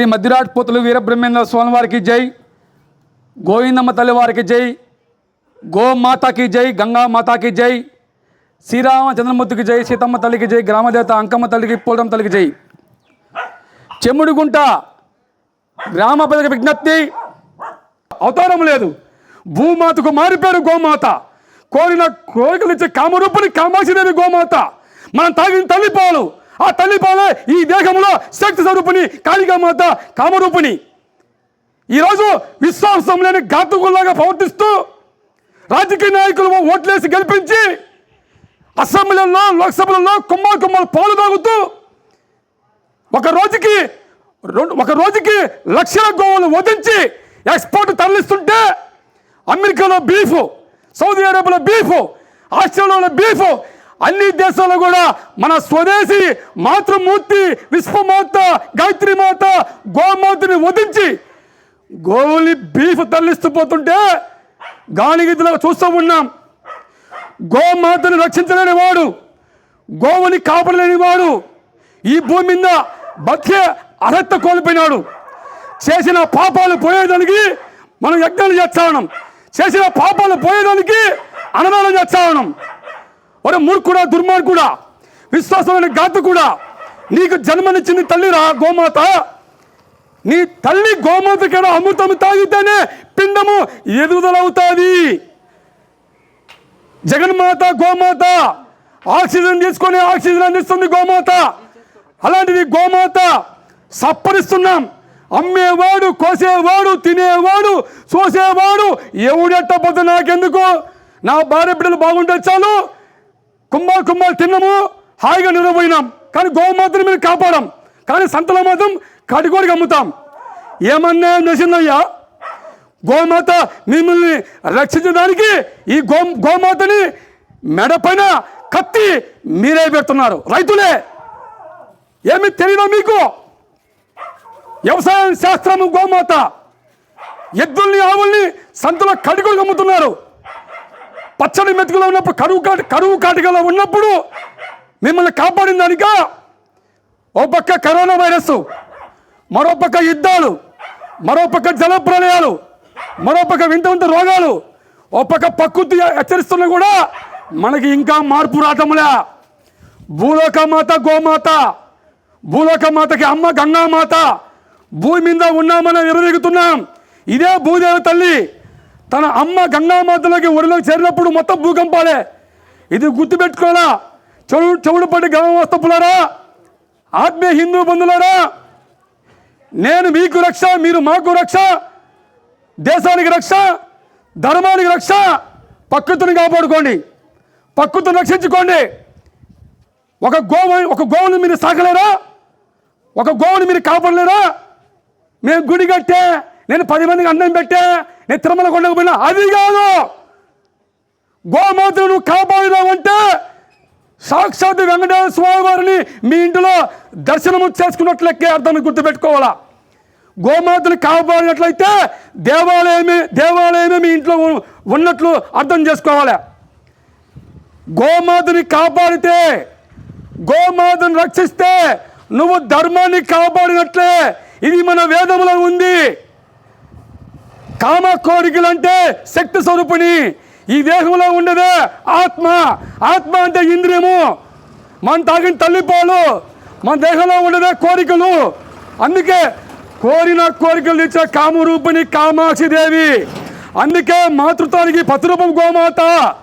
శ్రీ మధ్యరాజ్ పోతులు వీరబ్రహ్మేంద్ర స్వామి వారికి జై. గోవిందమ్మ తల్లి వారికి జై. గోమాతాకి జై గంగా మాతాకి జై. శ్రీరామచంద్రమూర్తికి జై సీతమ్మ తల్లికి జై గ్రామదేవత అంకమ్మ తల్లికి పూలం తల్లికి జై. చెమ్ముడిగుంట గ్రామ ప్రజలకు విజ్ఞప్తి. అవతారం లేదు. భూమాతకు మారిపోయారు గోమాత. కోరిన కోరికలు ఇచ్చే కామరూపుని కామాక్షిదేవి గోమాత. మనం తాగిన తల్లిపాలు ఆ తల్లిపాలే ఈ దేహంలో శక్తి స్వరూపిణి కాళికామాత కామరూపిణి ఈరోజు విశ్వాసం లేని ఘాతుకుల్లాగా ప్రవర్తిస్తూ రాజకీయ నాయకులు ఓట్లేసి గెలిపించి అసెంబ్లీలో లోక్సభలలో కుమ్మ కుమ్మలు పాలు తాగుతూ ఒక రోజుకి రెండు ఒక రోజుకి లక్షల గోవులు వదించి ఎక్స్పోర్ట్ తరలిస్తుంటే అమెరికాలో బీఫ్ సౌదీ అరేబియాలో బీఫ్ ఆస్ట్రేలియాలో బీఫ్ అన్ని దేశాల్లో కూడా మన స్వదేశీ మాతృమూర్తి విశ్వమాత గాయత్రి మాత గోమాతని వదించి గోవుల్ని బీఫ్ తరలిస్తూ పోతుంటే గాలిగిద్దులో చూస్తూ ఉన్నాం. గోమాతను రక్షించలేని వాడు గోవుని కాపాడలేని వాడు ఈ భూమి మీద బతికే అర్హత కోల్పోయినాడు. చేసిన పాపాలు పోయేదానికి మనం యజ్ఞాలు చేస్తా చేసిన పాపాలు పోయేదానికి అన్నదానం చేస్తా ఒరే మూర్ఖుడా దుర్మార్గుడా విశ్వాసమైన గాతు కూడా నీకు జన్మనిచ్చింది తల్లిరా గోమాత. నీ తల్లి గోమాతకి అమృతం తాగితేనే పిండము ఎదుగుదలవుతుంది. జగన్మాత గోమాత ఆక్సిజన్ తీసుకొని ఆక్సిజన్ అందిస్తుంది గోమాత. అలాంటిది గోమాత సప్పరిస్తున్నాం. అమ్మేవాడు కోసేవాడు తినేవాడు చూసేవాడు ఎవడెట్ట నాకెందుకు? నా భార్య బిడ్డలు బాగుంటే చాలు. కుంభాలు కుంభాలు తిన్నాము. హాయిగా నిలబోయినాం కానీ గోమాతను మేము కాపాడాం. కానీ సంతలో మాత్రం కటికోడికి అమ్ముతాం. ఏమన్నా నసిందయ్యా గోమాత మిమ్మల్ని రక్షించడానికి ఈ గో గోమాతని మెడ పైన కత్తి మీరే పెడుతున్నారు. రైతులే ఏమి తెలియదా మీకు? వ్యవసాయ శాస్త్రము గోమాత ఎద్దుల్ని ఆవుల్ని సంతలో కడుగులు అమ్ముతున్నారు. పచ్చడి మెతుకులో ఉన్నప్పుడు కరువు కాటి కరువు కాటికలో ఉన్నప్పుడు మిమ్మల్ని కాపాడిన దానిక ఓ పక్క కరోనా వైరస్ మరో పక్క యుద్ధాలు మరో పక్క జల ప్రళయాలు మరో పక్క వింత వింత రోగాలు ఓ పక్క ప్రకృతి హెచ్చరిస్తున్నా కూడా మనకి ఇంకా మార్పు రాటములే భూలోక మాత గోమాత భూలోక మాతకి అమ్మ గంగామాత భూమి మీద ఉన్నామని ఎరదిగుతున్నాం ఇదే భూదేవి తల్లి. తన అమ్మ గంగామాతలోకి ఒడిలోకి చేరినప్పుడు మొత్తం భూకంపాలే. ఇది గుర్తుపెట్టుకోరా. చెవు చెవుడు పడి గమవస్తపులారా ఆత్మీయ హిందూ బంధులారా నేను మీకు రక్ష మీరు మాకు రక్ష దేశానికి రక్ష ధర్మానికి రక్ష ప్రకృతిని కాపాడుకోండి. ప్రకృతిని రక్షించుకోండి. ఒక గోవు ఒక గోవుని మీరు సాగలేరా? ఒక గోవుని మీరు కాపాడలేరా? మేము గుడి కట్టే నేను పది మందికి అన్నం పెట్టే నేను తిరుమల కొండకు పోయినా అది కాదు. గోమాతను నువ్వు కాపాడినావంటే సాక్షాత్ వెంకటేశ్వర స్వామి వారిని మీ ఇంటిలో దర్శనము చేసుకున్నట్లెక్కే అర్థం గుర్తుపెట్టుకోవాలా? గోమాతను కాపాడినట్లయితే దేవాలయమే దేవాలయమే మీ ఇంట్లో ఉన్నట్లు అర్థం చేసుకోవాలి? గోమాతని కాపాడితే గోమాతను రక్షిస్తే నువ్వు ధర్మాన్ని కాపాడినట్లే. ఇది మన వేదములో ఉంది. కామ కోరికలంటే శక్తి స్వరూపిణి. ఈ దేహంలో ఉండదే ఆత్మ. ఆత్మ అంటే ఇంద్రియము. మన తాగిన తల్లిపాలు మన దేహంలో ఉండదే కోరికలు. అందుకే కోరిన కోరికలు ఇచ్చే కామరూపిణి కామాక్షి దేవి. అందుకే మాతృత్వానికి పతిరూపం గోమాత.